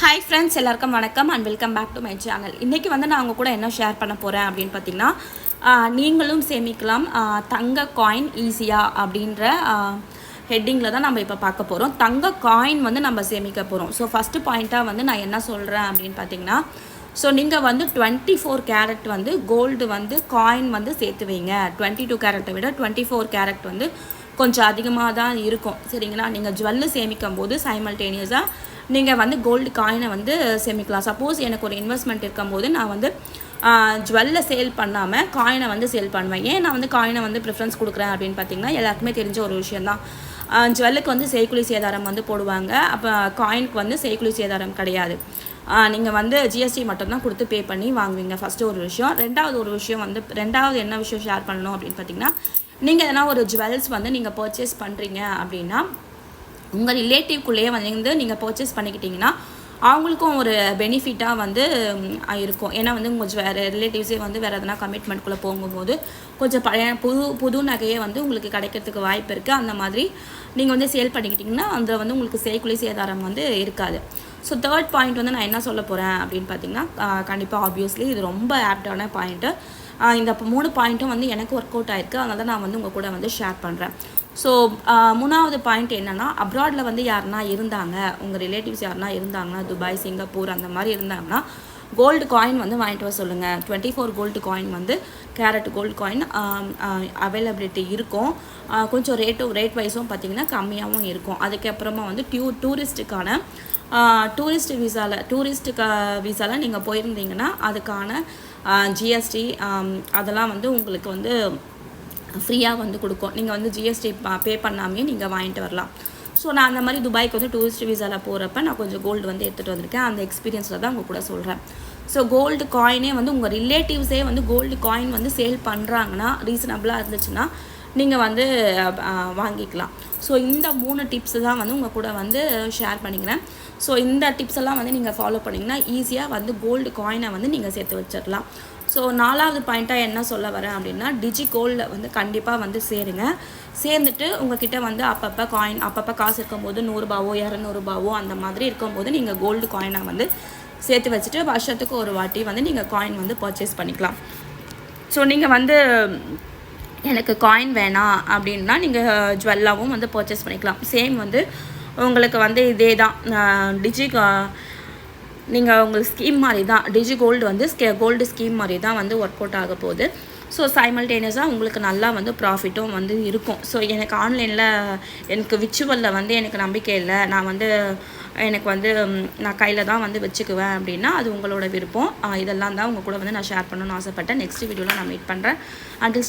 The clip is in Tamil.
ஹாய் ஃப்ரெண்ட்ஸ் எல்லாருக்கும் வணக்கம் and welcome back to my channel இன்றைக்கி வந்து நான் உங்கள் கூட என்ன ஷேர் பண்ண போகிறேன் அப்படின்னு பார்த்தீங்கன்னா நீங்களும் சேமிக்கலாம். தங்க காயின் ஈஸியாக அப்படின்ற ஹெட்டிங்கில் தான் நம்ம இப்போ பார்க்க போகிறோம் தங்க காயின் வந்து நம்ம சேமிக்க போகிறோம் ஸோ ஃபஸ்ட்டு பாயிண்ட்டாக வந்து நான் என்ன சொல்கிறேன் அப்படின்னு பார்த்தீங்கன்னா ஸோ நீங்கள் வந்து டுவெண்ட்டி ஃபோர் கேரட் வந்து கோல்டு வந்து காயின் வந்து சேர்த்து வைங்க. டுவெண்ட்டி டூ கேரட்டை விட டுவெண்ட்டி ஃபோர் கேரட் வந்து கொஞ்சம் அதிகமாக தான் இருக்கும். சரிங்களா? நீங்கள் ஜுவல்லு சேமிக்கும் போது சைமல்டேனியஸாக நீங்கள் வந்து கோல்டு காயினை வந்து சேமிக்கலாம். சப்போஸ் எனக்கு ஒரு இன்வெஸ்ட்மெண்ட் இருக்கும்போது நான் வந்து ஜுவல்லை சேல் பண்ணாமல் காயினை வந்து சேல் பண்ணுவேன். ஏன் நான் வந்து காயினை வந்து ப்ரிஃபரன்ஸ் கொடுக்குறேன் அப்படின்னு பார்த்தீங்கன்னா எல்லாருக்குமே தெரிஞ்ச ஒரு விஷயந்தான் ஜுவல்லுக்கு வந்து செய்குலி சேதாரம் வந்து போடுவாங்க. அப்போ காயினுக்கு வந்து செய்குலி சேதாரம் கிடையாது. நீங்கள் வந்து ஜிஎஸ்டி மட்டும்தான் கொடுத்து பே பண்ணி வாங்குவீங்க. ஃபஸ்ட்டு ஒரு விஷயம். ரெண்டாவது ஒரு விஷயம் வந்து ரெண்டாவது என்ன விஷயம் ஷேர் பண்ணணும் அப்படின்னு பார்த்தீங்கன்னா நீங்கள் எதனா ஒரு ஜுவல்ஸ் வந்து நீங்கள் பர்ச்சேஸ் பண்ணுறீங்க அப்படின்னா உங்கள் ரிலேட்டிவ்குள்ளேயே வந்து நீங்கள் பர்ச்சேஸ் பண்ணிக்கிட்டிங்கன்னா அவங்களுக்கும் ஒரு பெனிஃபிட்டாக வந்து இருக்கும். ஏன்னா வந்து கொஞ்சம் வேறு ரிலேட்டிவ்ஸே வந்து வேறு எதனா கமிட்மெண்ட்குள்ளே போகும்போது கொஞ்சம் பழைய புது புது நகையே வந்து உங்களுக்கு கிடைக்கிறதுக்கு வாய்ப்பு இருக்குது அந்த மாதிரி நீங்கள் வந்து சேல் பண்ணிக்கிட்டிங்கன்னா அந்த வந்து உங்களுக்கு செய்குலி சேதாரம் வந்து இருக்காது. ஸோ தேர்ட் பாயிண்ட் வந்து நான் என்ன சொல்ல போகிறேன் அப்படின்னு பார்த்தீங்கன்னா கண்டிப்பாக ஆப்வியஸ்லி இது ரொம்ப ஆப்டான பாயிண்ட்டு இந்த மூணு பாயிண்ட்டும் வந்து எனக்கு ஒர்க் அவுட் ஆயிருக்கு. அதனால தான் நான் வந்து உங்கள் கூட வந்து ஷேர் பண்ணுறேன் ஸோ மூணாவது பாயிண்ட் என்னென்னா அப்ராடில் வந்து யாருன்னா இருந்தாங்க உங்கள் ரிலேட்டிவ்ஸ் யாருன்னா இருந்தாங்கன்னா துபாய் சிங்கப்பூர் அந்த மாதிரி இருந்தாங்கன்னா கோல்டு காயின் வந்து வாங்கிட்டு வர சொல்லுங்கள் டுவெண்ட்டி ஃபோர் கோல்டு காயின் வந்து கேரட் கோல்டு காயின் அவைலபிலிட்டி இருக்கும். கொஞ்சம் ரேட்டும் ரேட் வைஸும் பார்த்தீங்கன்னா கம்மியாகவும் இருக்கும். அதுக்கப்புறமா வந்து டியூ டூரிஸ்ட்டுக்கான டூரிஸ்ட் விசாவில் க விசாவில் நீங்கள் போயிருந்தீங்கன்னா அதுக்கான ஜிஎஸ்டி அதெல்லாம் வந்து உங்களுக்கு வந்து ஃப்ரீயாக வந்து கொடுக்கும். நீங்கள் வந்து ஜிஎஸ்டி பே பண்ணாமே நீங்கள் வாங்கிட்டு வரலாம். ஸோ நான் அந்த மாதிரி துபாய்க்கு வந்து டூரிஸ்ட் விசாவில் போகிறப்ப நான் கொஞ்சம் கோல்டு வந்து எடுத்துகிட்டு வந்திருக்கேன். அந்த எக்ஸ்பீரியன்ஸில் தான் உங்கள் கூட சொல்கிறேன் ஸோ கோல்டு காயினே வந்து உங்கள் ரிலேட்டிவ்ஸே வந்து கோல்டு காயின் வந்து சேல் பண்ணுறாங்கன்னா ரீசனபிளாக இருந்துச்சுன்னா நீங்கள் வந்து வாங்கிக்கலாம். ஸோ இந்த மூணு டிப்ஸ் தான் வந்து உங்கள் கூட வந்து ஷேர் பண்ணிக்கிறேன். ஸோ இந்த டிப்ஸ் எல்லாம் வந்து நீங்கள் ஃபாலோ பண்ணிங்கன்னா ஈஸியாக வந்து கோல்டு காயினை வந்து நீங்கள் சேர்த்து வச்சிடலாம். ஸோ நாலாவது பாயிண்ட்டாக என்ன சொல்ல வரேன் அப்படின்னா டிஜி கோல்டில் வந்து கண்டிப்பாக வந்து சேருங்க. சேர்ந்துட்டு உங்ககிட்ட வந்து அப்பப்போ காயின் அப்பப்போ காசு இருக்கும்போது நூறுரூபாவோ இரநூறுபாவோ அந்த மாதிரி இருக்கும்போது நீங்கள் கோல்டு காயினை வந்து சேர்த்து வச்சுட்டு வருஷத்துக்கு ஒரு வாட்டி வந்து நீங்கள் காயின் வந்து பர்ச்சேஸ் பண்ணிக்கலாம். ஸோ நீங்கள் வந்து எனக்கு காயின் வேணாம் அப்படின்னா நீங்கள் ஜுவல்லாகவும் வந்து பர்ச்சேஸ் பண்ணிக்கலாம். சேம் வந்து உங்களுக்கு வந்து இதே தான் டிஜி நீங்கள் உங்களுக்கு ஸ்கீம் மாதிரி தான் டிஜி கோல்டு வந்து கோல்டு ஸ்கீம் மாதிரி தான் வந்து ஒர்க் அவுட் ஆக போகுது. ஸோ சைமல்டேனியஸாக உங்களுக்கு நல்லா வந்து ப்ராஃபிட்டும் வந்து இருக்கும். ஸோ எனக்கு ஆன்லைனில் எனக்கு விச்சுவலில் வந்து எனக்கு நம்பிக்கை இல்லை. நான் வந்து எனக்கு வந்து நான் கையில் தான் வந்து வச்சுக்குவேன் அப்படின்னா அது உங்களோட விருப்பம். இதெல்லாம் தான் உங்கள் கூட வந்து நான் ஷேர் பண்ணணும்னு ஆசைப்பட்டேன். நெக்ஸ்ட் வீடியோவில் நான் மீட் பண்ணுறேன் அண்டில்